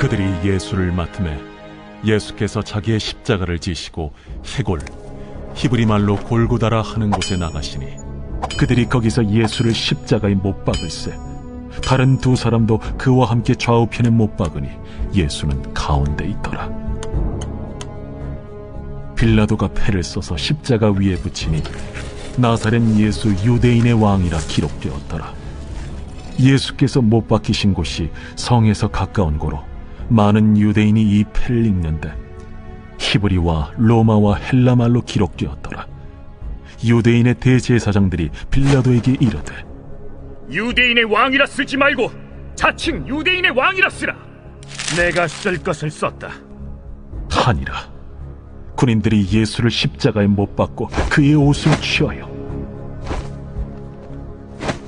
그들이 예수를 맡음에 예수께서 자기의 십자가를 지시고 해골 히브리 말로 골고다라 하는 곳에 나가시니 그들이 거기서 예수를 십자가에 못 박을세. 다른 두 사람도 그와 함께 좌우편에 못 박으니 예수는 가운데 있더라. 빌라도가 패를 써서 십자가 위에 붙이니 나사렛 예수 유대인의 왕이라 기록되었더라. 예수께서 못 박히신 곳이 성에서 가까운 고로 많은 유대인이 이 패를 읽는데 히브리와 로마와 헬라 말로 기록되었더라. 유대인의 대제사장들이 빌라도에게 이르되 유대인의 왕이라 쓰지 말고 자칭 유대인의 왕이라 쓰라. 내가 쓸 것을 썼다. 하니라. 군인들이 예수를 십자가에 못 박고 그의 옷을 취하여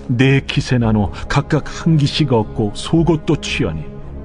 네 킷에 나눠 각각 한 기씩 얻고 속옷도 취하니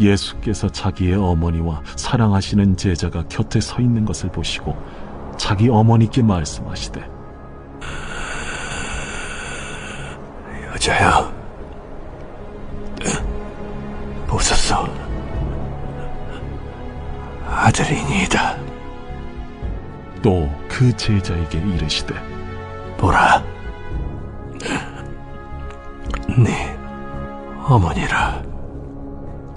예수께서 자기의 어머니와 사랑하시는 제자가 곁에 서 있는 것을 보시고 자기 어머니께 말씀하시되 여자야, 보소서, 아들이니이다. 또 그 제자에게 이르시되 보라, 네 어머니라.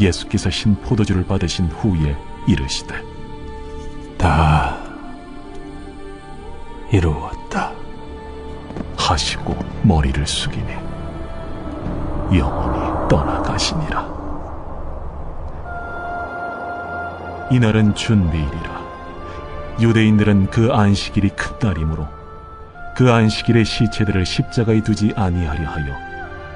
예수께서 신 포도주를 받으신 후에 이르시되 다 이루었다. 하시고 머리를 숙이니 영원히 떠나가시니라. 이날은 준비일이라. 유대인들은 그 안식일이 큰 날이므로 그 안식일의 시체들을 십자가에 두지 아니하려 하여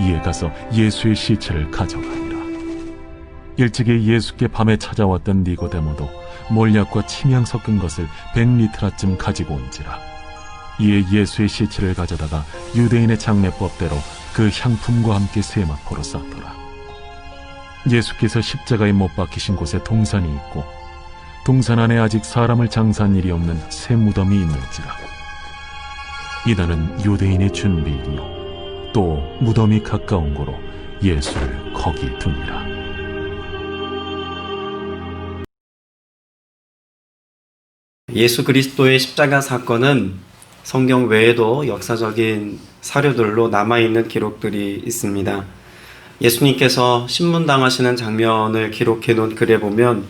이에 가서 예수의 시체를 가져가니라. 일찍이 예수께 밤에 찾아왔던 니고데모도 몰약과 침향 섞은 것을 백 리트라쯤 가지고 온지라. 이에 예수의 시체를 가져다가 유대인의 장례법대로 그 향품과 함께 세마포로 쌌더라. 예수께서 십자가에 못 박히신 곳에 동산이 있고 동산 안에 아직 사람을 장사한 일이 없는 새 무덤이 있는지라. 이날은 유대인의 준비이요 또 무덤이 가까운 고로 예수를 거기 두니라. 예수 그리스도의 십자가 사건은 성경 외에도 역사적인 사료들로 남아있는 기록들이 있습니다. 예수님께서 신문당하시는 장면을 기록해 놓은 글에 보면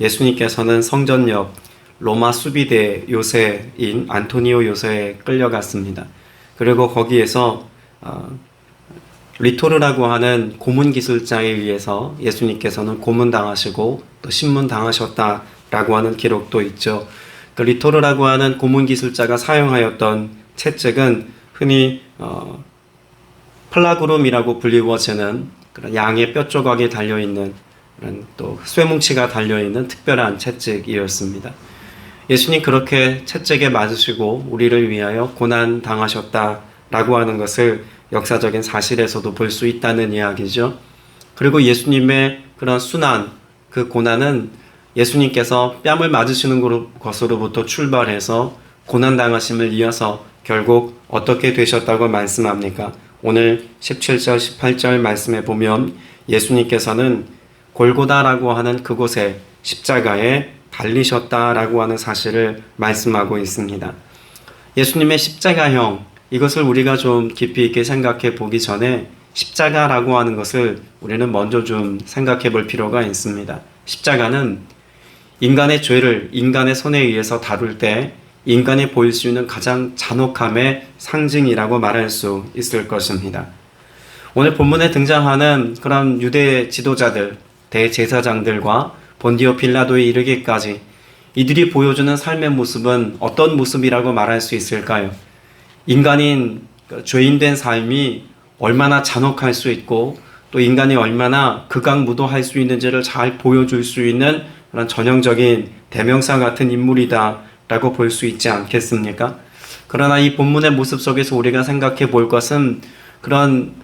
예수님께서는 성전 옆 로마 수비대 요새인 안토니오 요새에 끌려갔습니다. 그리고 거기에서 어, 리토르라고 하는 고문 기술자에 의해서 예수님께서는 고문당하시고 또 신문당하셨다라고 하는 기록도 있죠. 그 리토르라고 하는 고문 기술자가 사용하였던 채찍은 흔히 어, 플라그룸이라고 불리워지는 그런 양의 뼈 조각이 달려 있는 그런 또 쇠뭉치가 달려 있는 특별한 채찍이었습니다. 예수님 그렇게 채찍에 맞으시고 우리를 위하여 고난 당하셨다 라고 하는 것을 역사적인 사실에서도 볼 수 있다는 이야기죠. 그리고 예수님의 그런 순환, 그 고난은 예수님께서 뺨을 맞으시는 것으로부터 출발해서 고난 당하심을 이어서 결국 어떻게 되셨다고 말씀합니까? 오늘 17절, 18절 말씀에 보면 예수님께서는 골고다라고 하는 그곳에 십자가에 달리셨다라고 하는 사실을 말씀하고 있습니다. 예수님의 십자가형 이것을 우리가 좀 깊이 있게 생각해 보기 전에 십자가라고 하는 것을 우리는 먼저 좀 생각해 볼 필요가 있습니다. 십자가는 인간의 죄를 인간의 손에 의해서 다룰 때 인간이 보일 수 있는 가장 잔혹함의 상징이라고 말할 수 있을 것입니다. 오늘 본문에 등장하는 그런 유대 지도자들, 대제사장들과 본디오 빌라도에 이르기까지 이들이 보여주는 삶의 모습은 어떤 모습이라고 말할 수 있을까요? 인간인 그 죄인된 삶이 얼마나 잔혹할 수 있고 또 인간이 얼마나 극악무도할 수 있는지를 잘 보여줄 수 있는 그런 전형적인 대명사 같은 인물이다라고 볼 수 있지 않겠습니까? 그러나 이 본문의 모습 속에서 우리가 생각해 볼 것은 그런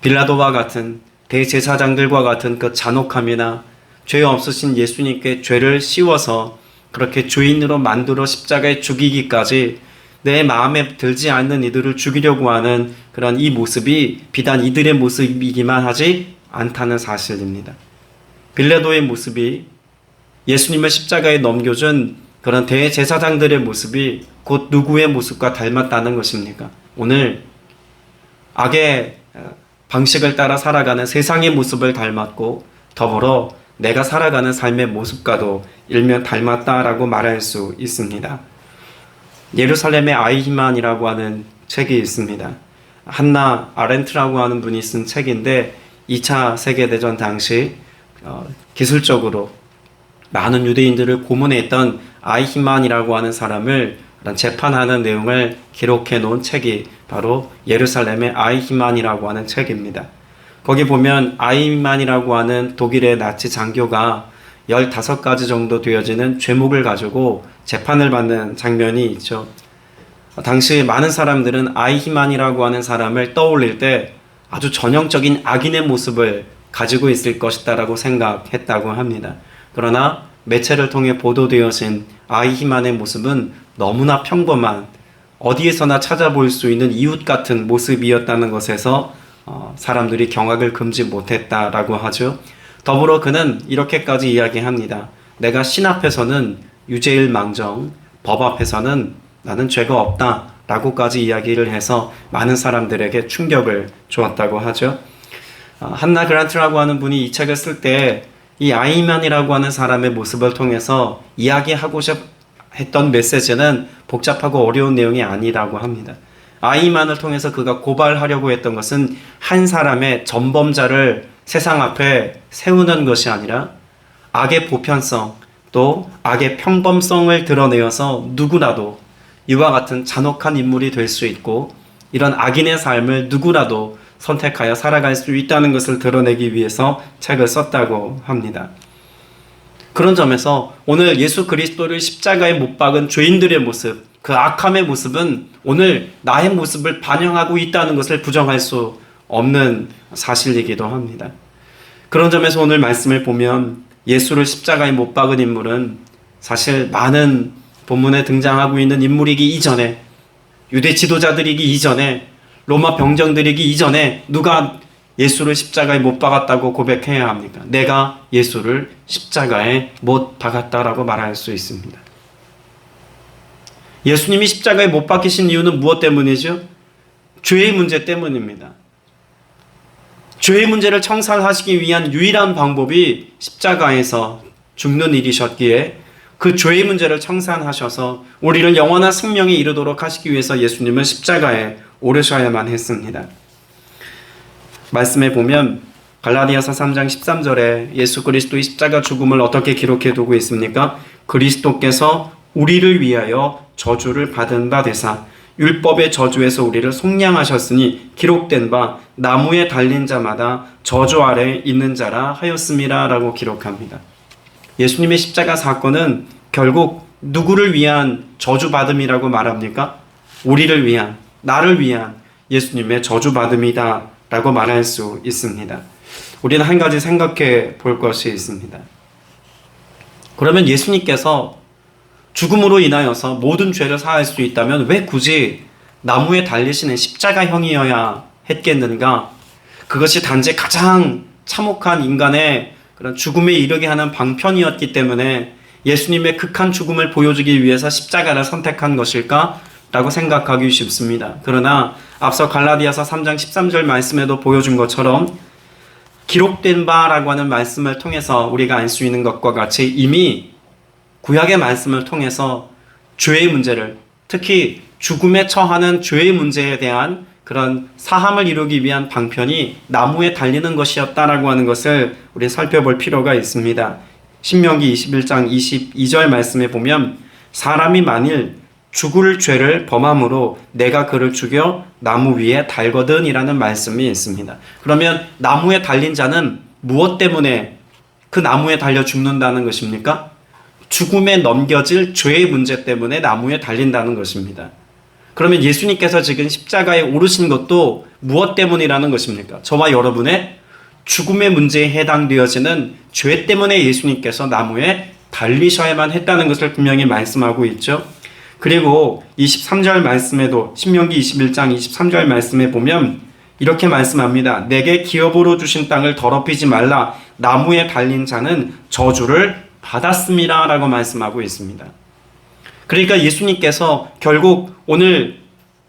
빌라도와 같은 대제사장들과 같은 그 잔혹함이나 죄 없으신 예수님께 죄를 씌워서 그렇게 죄인으로 만들어 십자가에 죽이기까지 내 마음에 들지 않는 이들을 죽이려고 하는 그런 이 모습이 비단 이들의 모습이기만 하지 않다는 사실입니다. 빌레도의 모습이 예수님을 십자가에 넘겨준 그런 대제사장들의 모습이 곧 누구의 모습과 닮았다는 것입니까? 오늘 악의 방식을 따라 살아가는 세상의 모습을 닮았고 더불어 내가 살아가는 삶의 모습과도 일면 닮았다라고 말할 수 있습니다. 예루살렘의 아이히만이라고 하는 책이 있습니다. 한나 아렌트라고 하는 분이 쓴 책인데 2차 세계대전 당시 어, 기술적으로 많은 유대인들을 고문했던 아이히만이라고 하는 사람을 재판하는 내용을 기록해 놓은 책이 바로 예루살렘의 아이히만이라고 하는 책입니다. 거기 보면 아이히만이라고 하는 독일의 나치 장교가 15가지 정도 되어지는 죄목을 가지고 재판을 받는 장면이 있죠. 당시 많은 사람들은 아이히만이라고 하는 사람을 떠올릴 때 아주 전형적인 악인의 모습을 가지고 있을 것이다라고 생각했다고 합니다. 그러나 매체를 통해 보도되어진 아이히만의 모습은 너무나 평범한 어디에서나 찾아볼 수 있는 이웃 같은 모습이었다는 것에서 어, 사람들이 경악을 금지 못했다라고 하죠. 더불어 그는 이렇게까지 이야기합니다. 내가 신 앞에서는 유죄일 망정, 법 앞에서는 나는 죄가 없다. 라고까지 이야기를 해서 많은 사람들에게 충격을 주었다고 하죠. 어, 한나 그란트라고 하는 분이 이 책을 쓸 때 이 아이만이라고 하는 사람의 모습을 통해서 이야기하고 싶 했던 메시지는 복잡하고 어려운 내용이 아니라고 합니다. 아이만을 통해서 그가 고발하려고 했던 것은 한 사람의 전범자를 세상 앞에 세우는 것이 아니라 악의 보편성 또 악의 평범성을 드러내어서 누구라도 이와 같은 잔혹한 인물이 될 수 있고 이런 악인의 삶을 누구라도 선택하여 살아갈 수 있다는 것을 드러내기 위해서 책을 썼다고 합니다. 그런 점에서 오늘 예수 그리스도를 십자가에 못 박은 죄인들의 모습, 그 악함의 모습은 오늘 나의 모습을 반영하고 있다는 것을 부정할 수 없는 사실이기도 합니다. 그런 점에서 오늘 말씀을 보면 예수를 십자가에 못 박은 인물은 사실 많은 본문에 등장하고 있는 인물이기 이전에 유대 지도자들이기 이전에 로마 병정들이기 이전에 누가 예수를 십자가에 못 박았다고 고백해야 합니까? 내가 예수를 십자가에 못 박았다라고 말할 수 있습니다. 예수님이 십자가에 못 박히신 이유는 무엇 때문이죠? 죄의 문제 때문입니다. 죄의 문제를 청산하시기 위한 유일한 방법이 십자가에서 죽는 일이셨기에 그 죄의 문제를 청산하셔서 우리를 영원한 생명에 이르도록 하시기 위해서 예수님은 십자가에 오르셔야만 했습니다. 말씀에 보면 갈라디아서 3장 13절에 예수 그리스도의 십자가 죽음을 어떻게 기록해 두고 있습니까? 그리스도께서 우리를 위하여 저주를 받은 바 되사 율법의 저주에서 우리를 속량하셨으니 기록된 바 나무에 달린 자마다 저주 아래 있는 자라 하였음이라라고 기록합니다. 예수님의 십자가 사건은 결국 누구를 위한 저주받음이라고 말합니까? 우리를 위한, 나를 위한 예수님의 저주받음이다 라고 말할 수 있습니다. 우리는 한 가지 생각해 볼 것이 있습니다. 그러면 예수님께서 죽음으로 인하여서 모든 죄를 사할 수 있다면 왜 굳이 나무에 달리시는 십자가형이어야 했겠는가? 그것이 단지 가장 참혹한 인간의 그런 죽음에 이르게 하는 방편이었기 때문에 예수님의 극한 죽음을 보여주기 위해서 십자가를 선택한 것일까? 라고 생각하기 쉽습니다. 그러나 앞서 갈라디아서 3장 13절 말씀에도 보여준 것처럼 기록된 바라고 하는 말씀을 통해서 우리가 알 수 있는 것과 같이 이미 구약의 말씀을 통해서 죄의 문제를 특히 죽음에 처하는 죄의 문제에 대한 그런 사함을 이루기 위한 방편이 나무에 달리는 것이었다라고 하는 것을 우리 살펴볼 필요가 있습니다. 신명기 21장 22절 말씀에 보면 사람이 만일 죽을 죄를 범함으로 내가 그를 죽여 나무 위에 달거든이라는 말씀이 있습니다. 그러면 나무에 달린 자는 무엇 때문에 그 나무에 달려 죽는다는 것입니까? 죽음에 넘겨질 죄의 문제 때문에 나무에 달린다는 것입니다. 그러면 예수님께서 지금 십자가에 오르신 것도 무엇 때문이라는 것입니까? 저와 여러분의 죽음의 문제에 해당되어지는 죄 때문에 예수님께서 나무에 달리셔야만 했다는 것을 분명히 말씀하고 있죠. 그리고 23절 말씀에도 신명기 21장 23절 말씀에 보면 이렇게 말씀합니다. 내게 기업으로 주신 땅을 더럽히지 말라. 나무에 달린 자는 저주를 받았습니다 라고 말씀하고 있습니다. 그러니까 예수님께서 결국 오늘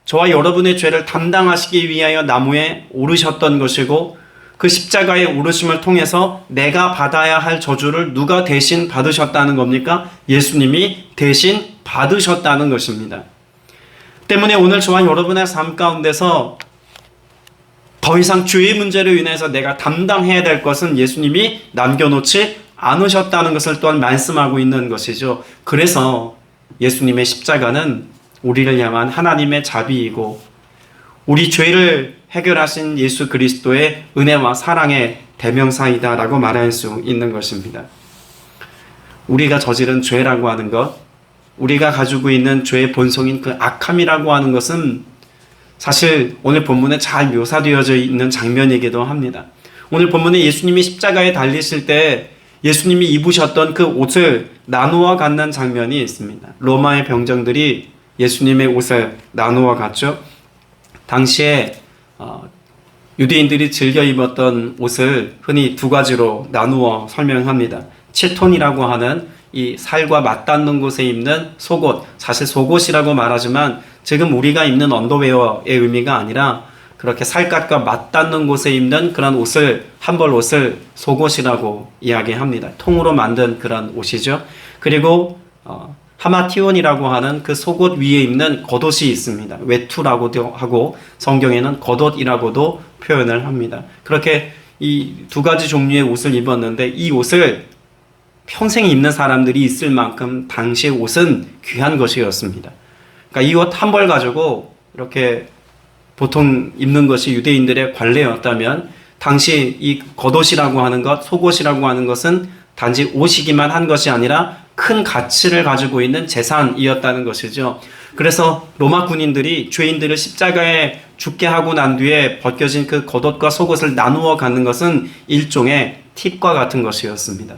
저와 여러분의 죄를 담당하시기 위하여 나무에 오르셨던 것이고 그 십자가의 오르심을 통해서 내가 받아야 할 저주를 누가 대신 받으셨다는 겁니까? 예수님이 대신 받으셨다는 것입니다. 때문에 오늘 저와 여러분의 삶 가운데서 더 이상 죄의 문제로 인해서 내가 담당해야 될 것은 예수님이 남겨놓지 않으셨다는 것을 또한 말씀하고 있는 것이죠. 그래서 예수님의 십자가는 우리를 향한 하나님의 자비이고 우리 죄를 해결하신 예수 그리스도의 은혜와 사랑의 대명사이다라고 말할 수 있는 것입니다. 우리가 저지른 죄라고 하는 것, 우리가 가지고 있는 죄의 본성인 그 악함이라고 하는 것은 사실 오늘 본문에 잘 묘사되어져 있는 장면이기도 합니다. 오늘 본문에 예수님이 십자가에 달리실 때 예수님이 입으셨던 그 옷을 나누어 갖는 장면이 있습니다. 로마의 병정들이 예수님의 옷을 나누어 갔죠. 당시에 어, 유대인들이 즐겨 입었던 옷을 흔히 두 가지로 나누어 설명합니다. 칠톤이라고 하는 이 살과 맞닿는 곳에 입는 속옷, 사실 속옷이라고 말하지만 지금 우리가 입는 언더웨어의 의미가 아니라 그렇게 살갗과 맞닿는 곳에 입는 그런 옷을 한벌 옷을 속옷이라고 이야기합니다. 통으로 만든 그런 옷이죠. 그리고 어, 하마티온이라고 하는 그 속옷 위에 입는 겉옷이 있습니다. 외투라고도 하고 성경에는 겉옷이라고도 표현을 합니다. 그렇게 이 두 가지 종류의 옷을 입었는데 이 옷을 평생 입는 사람들이 있을 만큼 당시의 옷은 귀한 것이었습니다. 그러니까 이 옷 한 벌 가지고 이렇게 보통 입는 것이 유대인들의 관례였다면 당시 이 겉옷이라고 하는 것, 속옷이라고 하는 것은 단지 옷이기만 한 것이 아니라 큰 가치를 가지고 있는 재산이었다는 것이죠. 그래서 로마 군인들이 죄인들을 십자가에 죽게 하고 난 뒤에 벗겨진 그 겉옷과 속옷을 나누어 갖는 것은 일종의 팁과 같은 것이었습니다.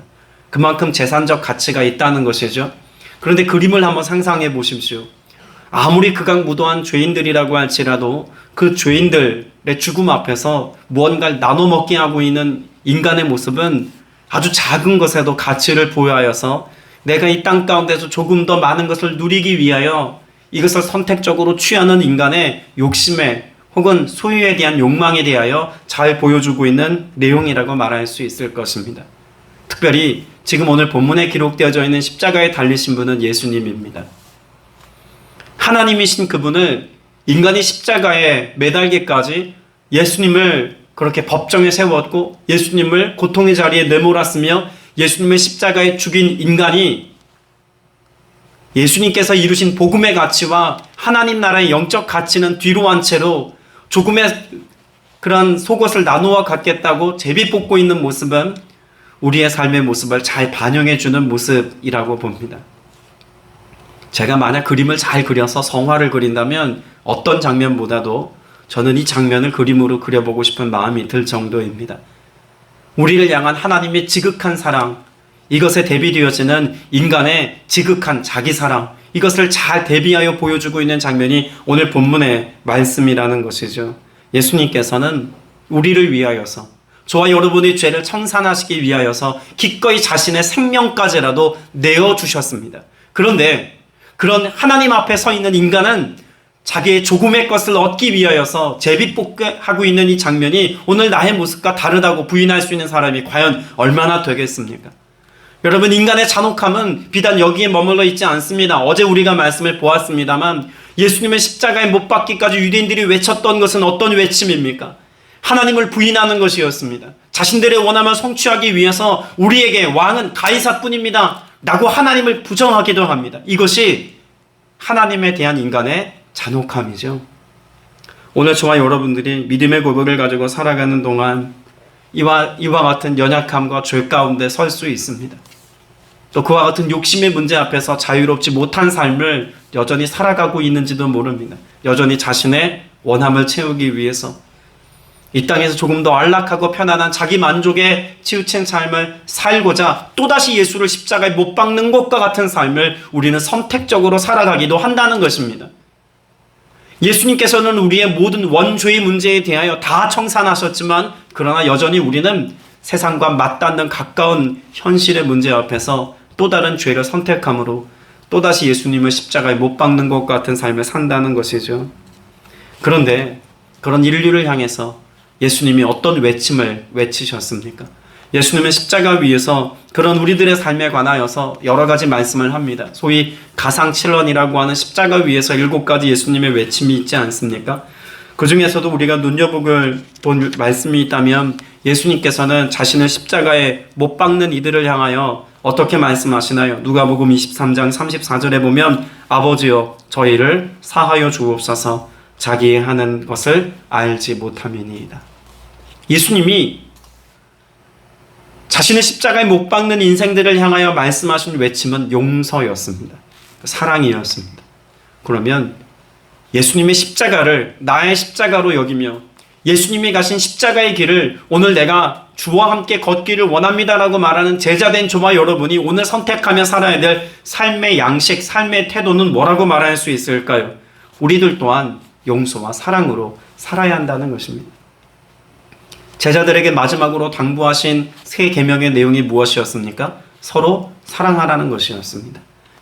그만큼 재산적 가치가 있다는 것이죠. 그런데 그림을 한번 상상해 보십시오. 아무리 극악무도한 죄인들이라고 할지라도 그 죄인들의 죽음 앞에서 무언가를 나눠 먹게 하고 있는 인간의 모습은 아주 작은 것에도 가치를 보여하여서 내가 이 땅 가운데서 조금 더 많은 것을 누리기 위하여 이것을 선택적으로 취하는 인간의 욕심에 혹은 소유에 대한 욕망에 대하여 잘 보여주고 있는 내용이라고 말할 수 있을 것입니다. 특별히 지금 오늘 본문에 기록되어져 있는 십자가에 달리신 분은 예수님입니다. 하나님이신 그분을 인간이 십자가에 매달기까지 예수님을 그렇게 법정에 세웠고 예수님을 고통의 자리에 내몰았으며 예수님을 십자가에 죽인 인간이 예수님께서 이루신 복음의 가치와 하나님 나라의 영적 가치는 뒤로 한 채로 조금의 그런 속옷을 나누어 갖겠다고 제비 뽑고 있는 모습은 우리의 삶의 모습을 잘 반영해 주는 모습이라고 봅니다. 제가 만약 그림을 잘 그려서 성화를 그린다면 어떤 장면보다도 저는 이 장면을 그림으로 그려보고 싶은 마음이 들 정도입니다. 우리를 향한 하나님의 지극한 사랑, 이것에 대비되어지는 인간의 지극한 자기 사랑, 이것을 잘 대비하여 보여주고 있는 장면이 오늘 본문의 말씀이라는 것이죠. 예수님께서는 우리를 위하여서 저와 여러분의 죄를 청산하시기 위하여서 기꺼이 자신의 생명까지라도 내어 주셨습니다. 그런데 그런 하나님 앞에 서 있는 인간은 자기의 조금의 것을 얻기 위하여서 제비뽑게 하고 있는 이 장면이 오늘 나의 모습과 다르다고 부인할 수 있는 사람이 과연 얼마나 되겠습니까? 여러분 인간의 잔혹함은 비단 여기에 머물러 있지 않습니다. 어제 우리가 말씀을 보았습니다만 예수님의 십자가에 못 박기까지 유대인들이 외쳤던 것은 어떤 외침입니까? 하나님을 부인하는 것이었습니다. 자신들의 원함을 성취하기 위해서 우리에게 왕은 가이사뿐입니다. 라고 하나님을 부정하기도 합니다. 이것이 하나님에 대한 인간의 잔혹함이죠. 오늘 저와 여러분들이 믿음의 고백을 가지고 살아가는 동안 이와, 이와 같은 연약함과 죄 가운데 설 수 있습니다. 또 그와 같은 욕심의 문제 앞에서 자유롭지 못한 삶을 여전히 살아가고 있는지도 모릅니다. 여전히 자신의 원함을 채우기 위해서 이 땅에서 조금 더 안락하고 편안한 자기 만족에 치우친 삶을 살고자 또다시 예수를 십자가에 못 박는 것과 같은 삶을 우리는 선택적으로 살아가기도 한다는 것입니다. 예수님께서는 우리의 모든 원죄의 문제에 대하여 다 청산하셨지만 그러나 여전히 우리는 세상과 맞닿는 가까운 현실의 문제 앞에서 또 다른 죄를 선택함으로 또다시 예수님을 십자가에 못 박는 것 같은 삶을 산다는 것이죠. 그런데 그런 인류를 향해서 예수님이 어떤 외침을 외치셨습니까? 예수님은 십자가 위에서 그런 우리들의 삶에 관하여서 여러 가지 말씀을 합니다. 소위 가상칠언이라고 하는 십자가 위에서 일곱 가지 예수님의 외침이 있지 않습니까? 그 중에서도 우리가 눈여보길 본 말씀이 있다면 예수님께서는 자신을 십자가에 못 박는 이들을 향하여 어떻게 말씀하시나요? 누가복음 23장 34절에 보면 아버지여 저희를 사하여 주옵소서 자기 하는 것을 알지 못함이니이다. 예수님이 자신의 십자가에 못 박는 인생들을 향하여 말씀하신 외침은 용서였습니다. 사랑이었습니다. 그러면 예수님의 십자가를 나의 십자가로 여기며 예수님이 가신 십자가의 길을 오늘 내가 주와 함께 걷기를 원합니다라고 말하는 제자된 저와 여러분이 오늘 선택하며 살아야 될 삶의 양식, 삶의 태도는 뭐라고 말할 수 있을까요? 우리들 또한 용서와 사랑으로 살아야 한다는 것입니다. 제자들에게 마지막으로 당부하신 세 계명의 내용이 무엇이었습니까? 서로 사랑하라는 것이었습니다.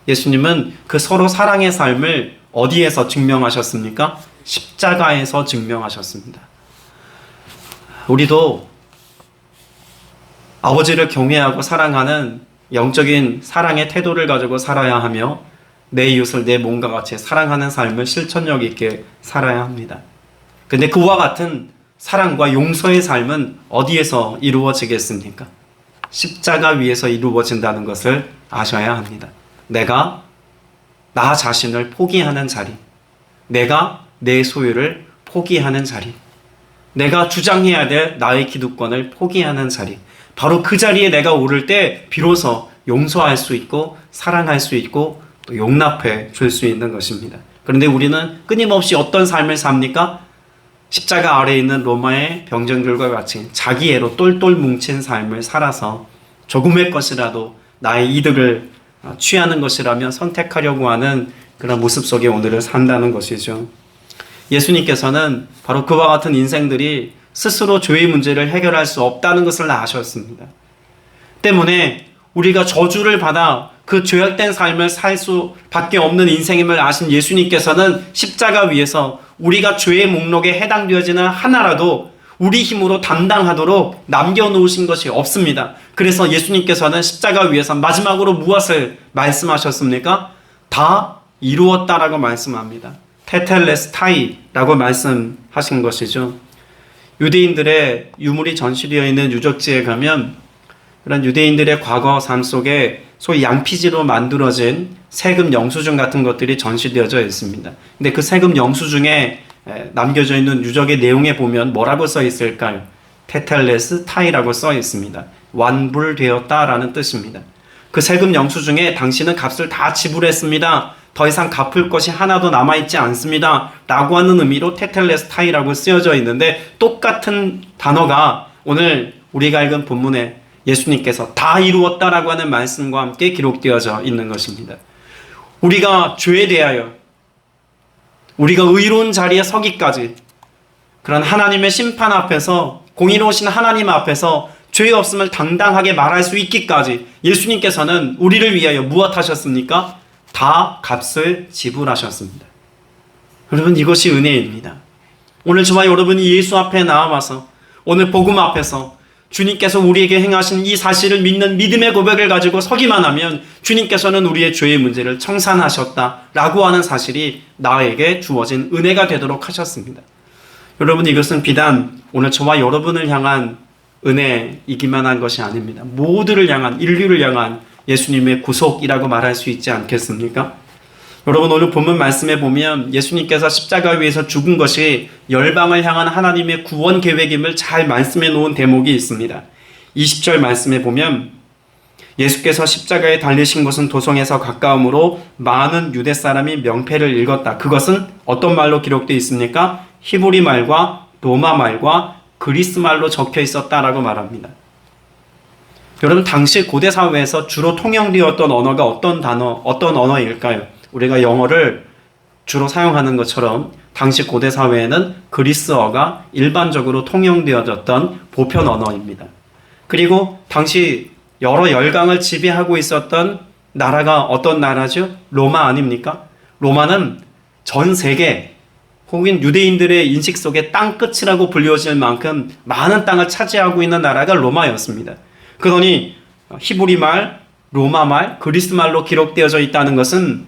예수님은 그 서로 사랑의 삶을 어디에서 증명하셨습니까? 십자가에서 증명하셨습니다. 우리도 아버지를 경외하고 사랑하는 영적인 사랑의 태도를 가지고 살아야 하며 내 이웃을 내 몸과 같이 사랑하는 삶을 실천력 있게 살아야 합니다. 근데 그와 같은 사랑과 용서의 삶은 어디에서 이루어지겠습니까? 십자가 위에서 이루어진다는 것을 아셔야 합니다. 내가 나 자신을 포기하는 자리, 내가 내 소유를 포기하는 자리, 내가 주장해야 될 나의 기득권을 포기하는 자리, 바로 그 자리에 내가 오를 때 비로소 용서할 수 있고 사랑할 수 있고 또 용납해 줄 수 있는 것입니다. 그런데 우리는 끊임없이 어떤 삶을 삽니까? 십자가 아래에 있는 로마의 병정들과 같이 자기 애로 똘똘 뭉친 삶을 살아서 조금의 것이라도 나의 이득을 취하는 것이라면 선택하려고 하는 그런 모습 속에 오늘을 산다는 것이죠. 예수님께서는 바로 그와 같은 인생들이 스스로 죄의 문제를 해결할 수 없다는 것을 아셨습니다. 때문에 우리가 저주를 받아 그 죄악된 삶을 살 수밖에 없는 인생임을 아신 예수님께서는 십자가 위에서 우리가 죄의 목록에 해당되어지는 하나라도 우리 힘으로 담당하도록 남겨놓으신 것이 없습니다. 그래서 예수님께서는 십자가 위에서 마지막으로 무엇을 말씀하셨습니까? 다 이루었다라고 말씀합니다. 테텔레스타이라고 말씀하신 것이죠. 유대인들의 유물이 전시되어 있는 유적지에 가면 그런 유대인들의 과거 삶 속에 소위 양피지로 만들어진 세금 영수증 같은 것들이 전시되어져 있습니다. 근데 그 세금 영수증에 에, 남겨져 있는 유적의 내용에 보면 뭐라고 써 있을까요? 테텔레스 타이라고 써 있습니다. 완불되었다라는 뜻입니다. 그 세금 영수증에 당신은 값을 다 지불했습니다. 더 이상 갚을 것이 하나도 남아있지 않습니다. 라고 하는 의미로 테텔레스 타이라고 쓰여져 있는데 똑같은 단어가 오늘 우리가 읽은 본문에 예수님께서 다 이루었다라고 하는 말씀과 함께 기록되어져 있는 것입니다. 우리가 죄에 대하여 우리가 의로운 자리에 서기까지 그런 하나님의 심판 앞에서 공의로우신 하나님 앞에서 죄 없음을 당당하게 말할 수 있기까지 예수님께서는 우리를 위하여 무엇 하셨습니까? 다 값을 지불하셨습니다. 여러분 이것이 은혜입니다. 오늘 저와 여러분이 예수 앞에 나와서 오늘 복음 앞에서 주님께서 우리에게 행하신 이 사실을 믿는 믿음의 고백을 가지고 서기만 하면 주님께서는 우리의 죄의 문제를 청산하셨다라고 하는 사실이 나에게 주어진 은혜가 되도록 하셨습니다. 여러분 이것은 비단 오늘 저와 여러분을 향한 은혜이기만 한 것이 아닙니다. 모두를 향한 인류를 향한 예수님의 구속이라고 말할 수 있지 않겠습니까? 여러분 오늘 본문 말씀에 보면 예수님께서 십자가 위에서 죽은 것이 열방을 향한 하나님의 구원 계획임을 잘 말씀해 놓은 대목이 있습니다. 20절 말씀에 보면 예수께서 십자가에 달리신 곳은 도성에서 가까움으로 많은 유대 사람이 명패를 읽었다. 그것은 어떤 말로 기록되어 있습니까? 히브리 말과 로마 말과 그리스 말로 적혀 있었다라고 말합니다. 여러분 당시 고대 사회에서 주로 통용되었던 언어가 어떤 단어, 어떤 언어일까요? 우리가 영어를 주로 사용하는 것처럼 당시 고대 사회에는 그리스어가 일반적으로 통용되어졌던 보편 언어입니다. 그리고 당시 여러 열강을 지배하고 있었던 나라가 어떤 나라죠? 로마 아닙니까? 로마는 전 세계 혹은 유대인들의 인식 속에 땅 끝이라고 불려질 만큼 많은 땅을 차지하고 있는 나라가 로마였습니다. 그러니 히브리 말, 로마 말, 그리스 말로 기록되어져 있다는 것은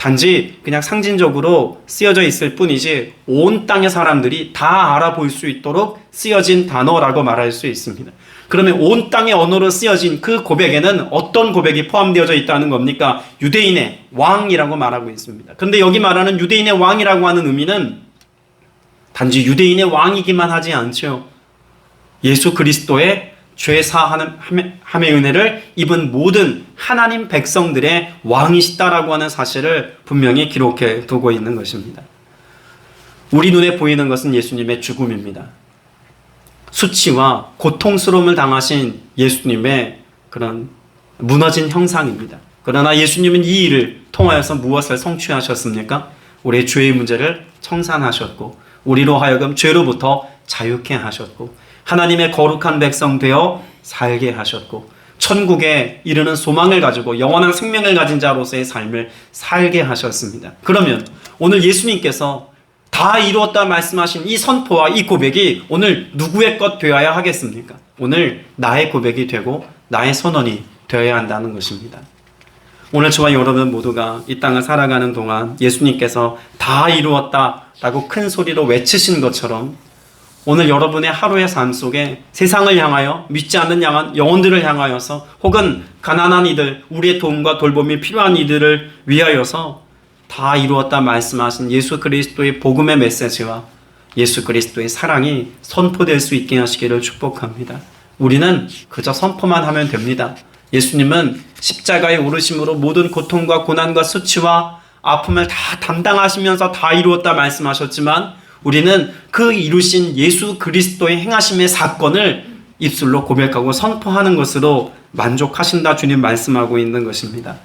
단지 그냥 상징적으로 쓰여져 있을 뿐이지 온 땅의 사람들이 다 알아볼 수 있도록 쓰여진 단어라고 말할 수 있습니다. 그러면 온 땅의 언어로 쓰여진 그 고백에는 어떤 고백이 포함되어져 있다는 겁니까? 유대인의 왕이라고 말하고 있습니다. 그런데 여기 말하는 유대인의 왕이라고 하는 의미는 단지 유대인의 왕이기만 하지 않죠. 예수 그리스도의 죄 사함의 함의 은혜를 입은 모든 하나님 백성들의 왕이시다라고 하는 사실을 분명히 기록해 두고 있는 것입니다. 우리 눈에 보이는 것은 예수님의 죽음입니다. 수치와 고통스러움을 당하신 예수님의 그런 무너진 형상입니다. 그러나 예수님은 이 일을 통하여서 무엇을 성취하셨습니까? 우리의 죄의 문제를 청산하셨고 우리로 하여금 죄로부터 자유케 하셨고 하나님의 거룩한 백성 되어 살게 하셨고 천국에 이르는 소망을 가지고 영원한 생명을 가진 자로서의 삶을 살게 하셨습니다. 그러면 오늘 예수님께서 다 이루었다 말씀하신 이 선포와 이 고백이 오늘 누구의 것 되어야 하겠습니까? 오늘 나의 고백이 되고 나의 선언이 되어야 한다는 것입니다. 오늘 저와 여러분 모두가 이 땅을 살아가는 동안 예수님께서 다 이루었다 라고 큰 소리로 외치신 것처럼 오늘 여러분의 하루의 삶 속에 세상을 향하여 믿지 않는 양한 영혼들을 향하여서 혹은 가난한 이들, 우리의 도움과 돌봄이 필요한 이들을 위하여서 다 이루었다 말씀하신 예수 그리스도의 복음의 메시지와 예수 그리스도의 사랑이 선포될 수 있게 하시기를 축복합니다. 우리는 그저 선포만 하면 됩니다. 예수님은 십자가에 오르심으로 모든 고통과 고난과 수치와 아픔을 다 담당하시면서 다 이루었다 말씀하셨지만 우리는 그 이루신 예수 그리스도의 행하심의 사건을 입술로 고백하고 선포하는 것으로 만족하신다 주님 말씀하고 있는 것입니다.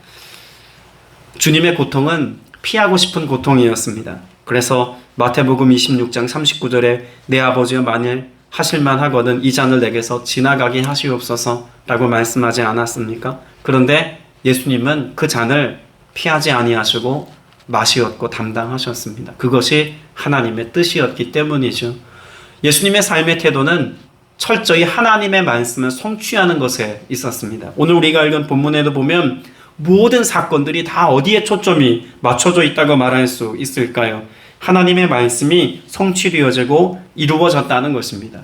주님의 고통은 피하고 싶은 고통이었습니다. 그래서 마태복음 26장 39절에 내 아버지여 만일 하실만 하거든 이 잔을 내게서 지나가게 하시옵소서라고 말씀하지 않았습니까? 그런데 예수님은 그 잔을 피하지 아니하시고 마시었고 담당하셨습니다. 그것이 하나님의 뜻이었기 때문이죠. 예수님의 삶의 태도는 철저히 하나님의 말씀을 성취하는 것에 있었습니다. 오늘 우리가 읽은 본문에도 보면 모든 사건들이 다 어디에 초점이 맞춰져 있다고 말할 수 있을까요? 하나님의 말씀이 성취되어지고 이루어졌다는 것입니다.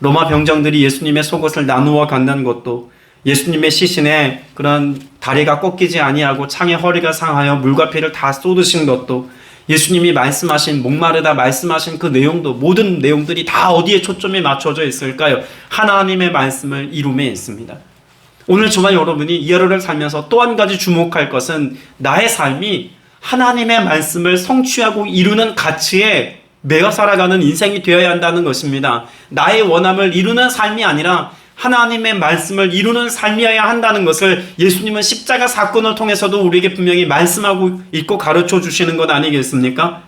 로마 병정들이 예수님의 속옷을 나누어 갖는 것도 예수님의 시신에 그런 다리가 꺾이지 아니하고 창에 허리가 상하여 물과 피를 다 쏟으신 것도 예수님이 말씀하신 목마르다 말씀하신 그 내용도 모든 내용들이 다 어디에 초점이 맞춰져 있을까요? 하나님의 말씀을 이룸에 있습니다. 오늘 저와 여러분이 이 하루를 살면서 또 한 가지 주목할 것은 나의 삶이 하나님의 말씀을 성취하고 이루는 가치에 매어 살아가는 인생이 되어야 한다는 것입니다. 나의 원함을 이루는 삶이 아니라 하나님의 말씀을 이루는 삶이어야 한다는 것을 예수님은 십자가 사건을 통해서도 우리에게 분명히 말씀하고 있고 가르쳐 주시는 것 아니겠습니까?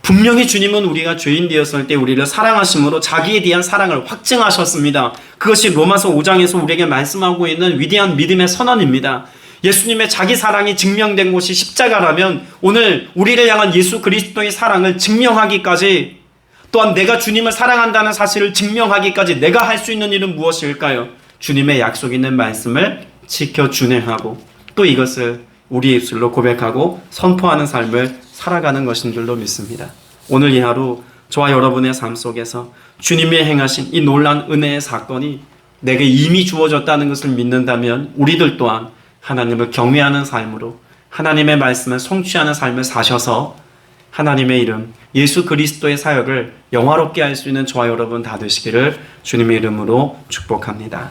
분명히 주님은 우리가 죄인 되었을 때 우리를 사랑하심으로 자기에 대한 사랑을 확증하셨습니다. 그것이 로마서 5장에서 우리에게 말씀하고 있는 위대한 믿음의 선언입니다. 예수님의 자기 사랑이 증명된 곳이 십자가라면 오늘 우리를 향한 예수 그리스도의 사랑을 증명하기까지 또한 내가 주님을 사랑한다는 사실을 증명하기까지 내가 할 수 있는 일은 무엇일까요? 주님의 약속 있는 말씀을 지켜 준행하고 또 이것을 우리 입술로 고백하고 선포하는 삶을 살아가는 것인 줄로 믿습니다. 오늘 이 하루 저와 여러분의 삶 속에서 주님이 행하신 이 놀란 은혜의 사건이 내게 이미 주어졌다는 것을 믿는다면 우리들 또한 하나님을 경외하는 삶으로 하나님의 말씀을 성취하는 삶을 사셔서 하나님의 이름 예수 그리스도의 사역을 영화롭게 할 수 있는 저와 여러분 다 되시기를 주님의 이름으로 축복합니다.